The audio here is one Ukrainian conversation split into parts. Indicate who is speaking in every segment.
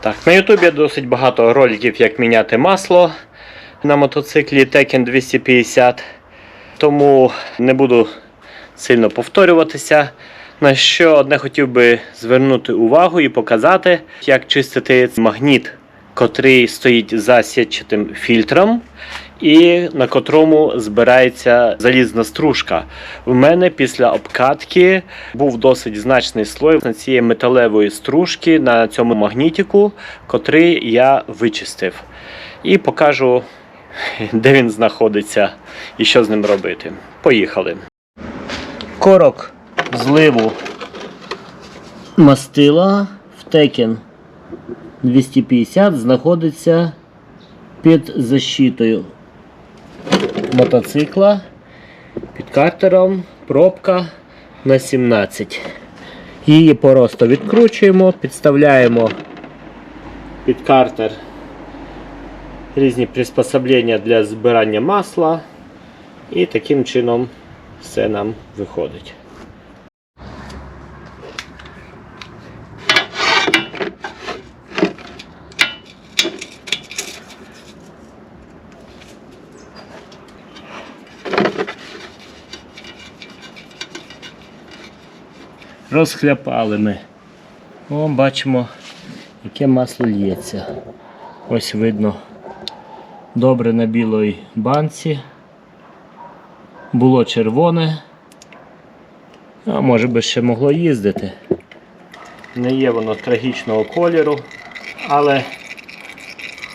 Speaker 1: Так, на Ютубі досить багато роликів, як міняти масло на мотоциклі Tekken 250. Тому не буду сильно повторюватися. На що одне хотів би звернути увагу і показати, як чистити магніт, котрий стоїть за сітчатим фільтром, і на котрому збирається залізна стружка. В мене після обкатки був досить значний слой на цієї металевої стружки на цьому магнітику, котрий я вичистив. І покажу, де він знаходиться і що з ним робити. Поїхали. Корок зливу мастила в Tekken 250 знаходиться під защитою мотоцикла, під картером, пробка на 17. Її просто відкручуємо, підставляємо під картер різні приспособлення для збирання масла, і таким чином все нам виходить. Розхляпали ми. О, бачимо, яке масло лється. Ось видно добре на білій банці. Було червоне. А може би ще могло їздити. Не є воно трагічного кольору, але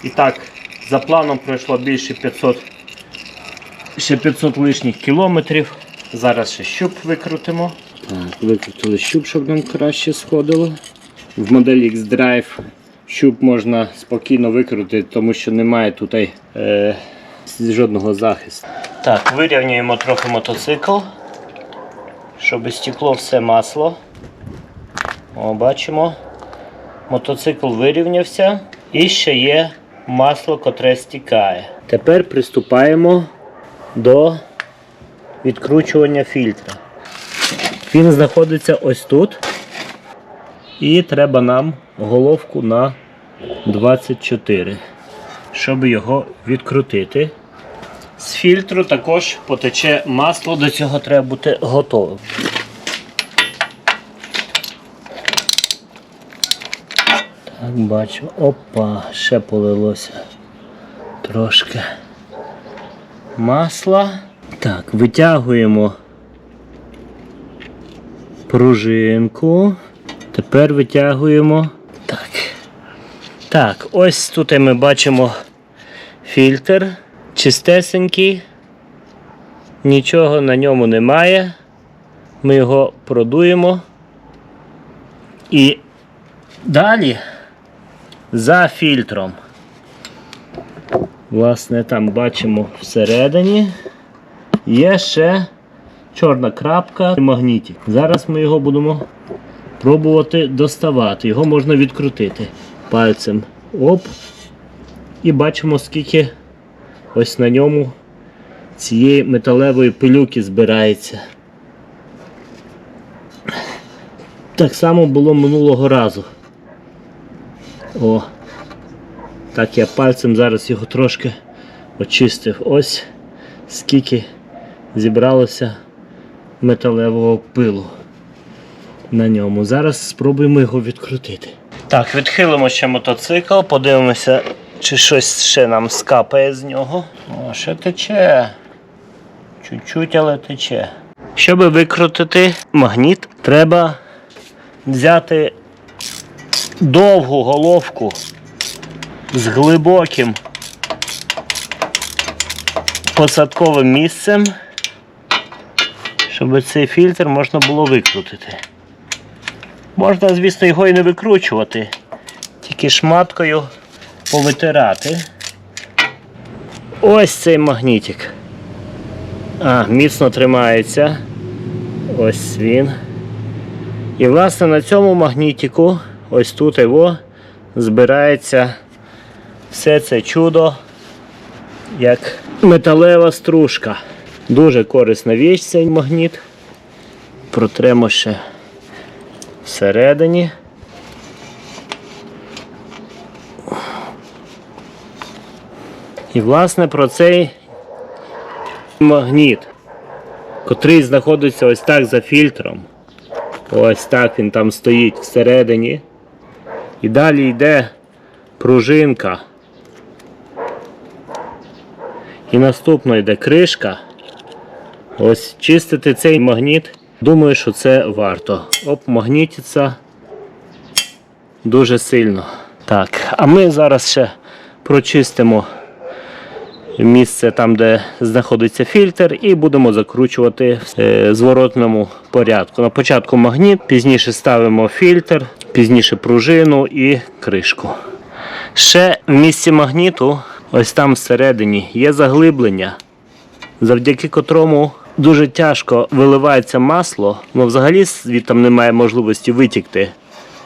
Speaker 1: і так, за планом пройшло більше 500, ще 500 лишніх кілометрів. Зараз ще щуп викрутимо. Так, викрутили щуп, щоб нам краще сходило. В моделі X-Drive щуп можна спокійно викрутити, тому що немає тут е, жодного захисту. Так, вирівнюємо трохи мотоцикл, щоб стекло все масло. О, бачимо. Мотоцикл вирівнявся і ще є масло, котре стікає. Тепер приступаємо до відкручування фільтра. Він знаходиться ось тут. І треба нам головку на 24, щоб його відкрутити. З фільтру також потече масло, до цього треба бути готовим. Так, бачу, опа, ще полилося трошки масла. Так, витягуємо пружинку. Тепер витягуємо. Так. Так, ось тут ми бачимо фільтр чистесенький. Нічого на ньому немає. Ми його продуємо. І далі за фільтром. Власне, там бачимо всередині є ще чорна крапка і магнітик. Зараз ми його будемо пробувати доставати. Його можна відкрутити пальцем. Оп. І бачимо, скільки ось на ньому цієї металевої пилюки збирається. Так само було минулого разу. О, так я пальцем зараз його трошки очистив. Ось скільки зібралося металевого пилу на ньому. Зараз спробуємо його відкрутити. Так, відхилимо ще мотоцикл, подивимося, чи щось ще нам скапає з нього. О, ще тече. Чуть-чуть, але тече. Щоб викрутити магніт, треба взяти довгу головку з глибоким посадковим місцем, щоб цей фільтр можна було викрутити. Можна, звісно, його і не викручувати, тільки шматкою повитирати. Ось цей магнітик. А, міцно тримається. Ось він. І власне на цьому магнітику, ось тут його, збирається все це чудо, як металева стружка. Дуже корисна віч цей магніт. Протремо ще всередині. І, власне, про цей магніт, котрий знаходиться ось так за фільтром. Ось так він там стоїть всередині. І далі йде пружинка. І наступно йде кришка. Ось чистити цей магніт. Думаю, що це варто. Оп, магнітиться дуже сильно. Так, а ми зараз ще прочистимо місце там, де знаходиться фільтр, і будемо закручувати в е, зворотному порядку. На початку магніт, пізніше ставимо фільтр, пізніше пружину і кришку. Ще в місці магніту, ось там всередині, є заглиблення, завдяки котрому дуже тяжко виливається масло, але взагалі звідти немає можливості витікти.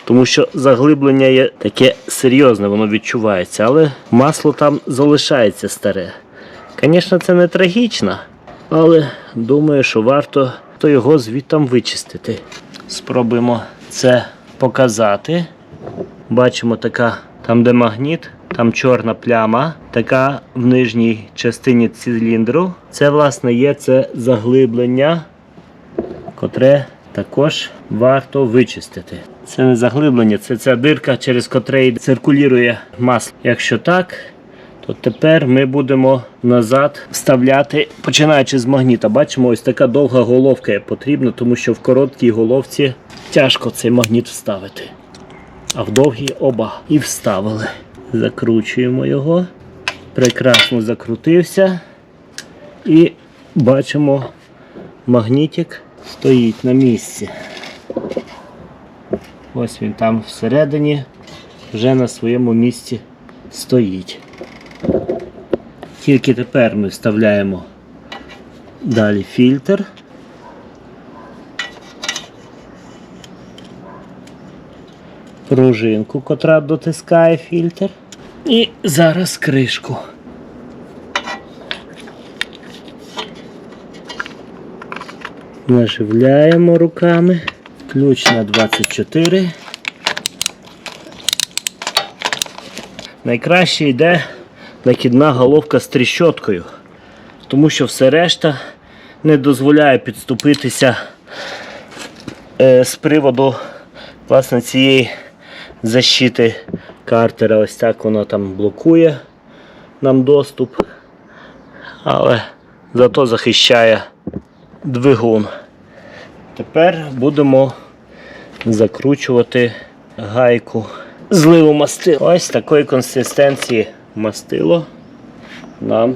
Speaker 1: Тому що заглиблення є таке серйозне, воно відчувається, але масло там залишається старе. Звісно, це не трагічно, але думаю, що варто то його звідтам вичистити. Спробуємо це показати. Бачимо така, там де магніт, там чорна пляма, така в нижній частині циліндру. Це, власне, є це заглиблення, котре також варто вичистити. Це не заглиблення, це ця дирка, через котрий циркулює масло. Якщо так, то тепер ми будемо назад вставляти, починаючи з магніта. Бачимо, ось така довга головка потрібна, тому що в короткій головці тяжко цей магніт вставити. А в довгій оба і вставили. Закручуємо його. Прекрасно закрутився. І бачимо, магнітик стоїть на місці. Ось він там всередині вже на своєму місці стоїть. Тільки тепер ми вставляємо далі фільтр. Пружинку, котра дотискає фільтр. І зараз кришку. Наживляємо руками. Ключ на 24. Найкраще йде накидна головка з тріщоткою, тому що все решта не дозволяє підступитися е, з приводу власне, цієї защити картера. Ось так воно там блокує нам доступ, але зато захищає двигун. Тепер будемо закручувати гайку зливу мастила. Ось такої консистенції мастило нам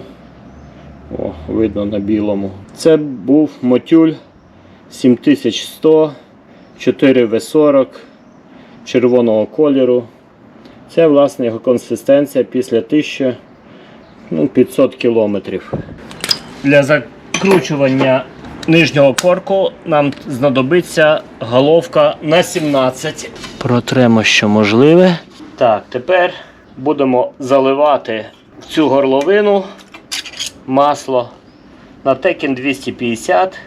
Speaker 1: о, видно на білому. Це був мотюль 7100 4В40 червоного кольору. Це власне його консистенція після 1500 кілометрів. Для закручування нижнього корку нам знадобиться головка на 17. Протремо, що можливе. Так, тепер будемо заливати в цю горловину масло. На Tekken 250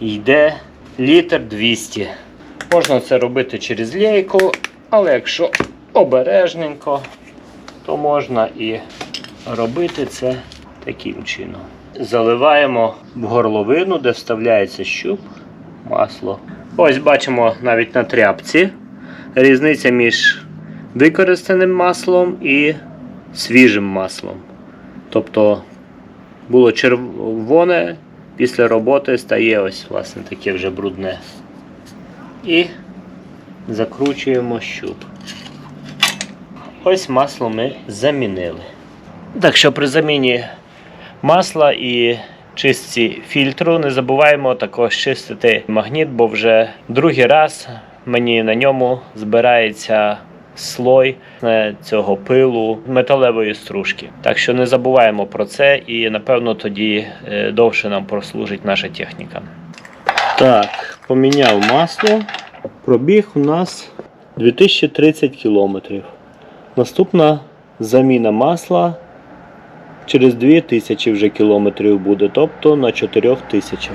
Speaker 1: йде літр 200. Можна це робити через лейку, але якщо обережненько, то можна і робити це таким чином. Заливаємо в горловину, де вставляється щуп, масло. Ось бачимо навіть на тряпці різниця між використаним маслом і свіжим маслом. Тобто було червоне, після роботи стає ось власне таке вже брудне. І закручуємо щуп. Ось масло ми замінили. Так що при заміні масла і чистці фільтру не забуваємо також чистити магніт, бо вже другий раз мені на ньому збирається слой е, цього пилу металевої стружки. Так що не забуваємо про це і напевно тоді е, довше нам прослужить наша техніка. Так, поміняв масло. Пробіг у нас 2030 кілометрів. Наступна заміна масла через 2000 вже кілометрів буде, тобто на 4000.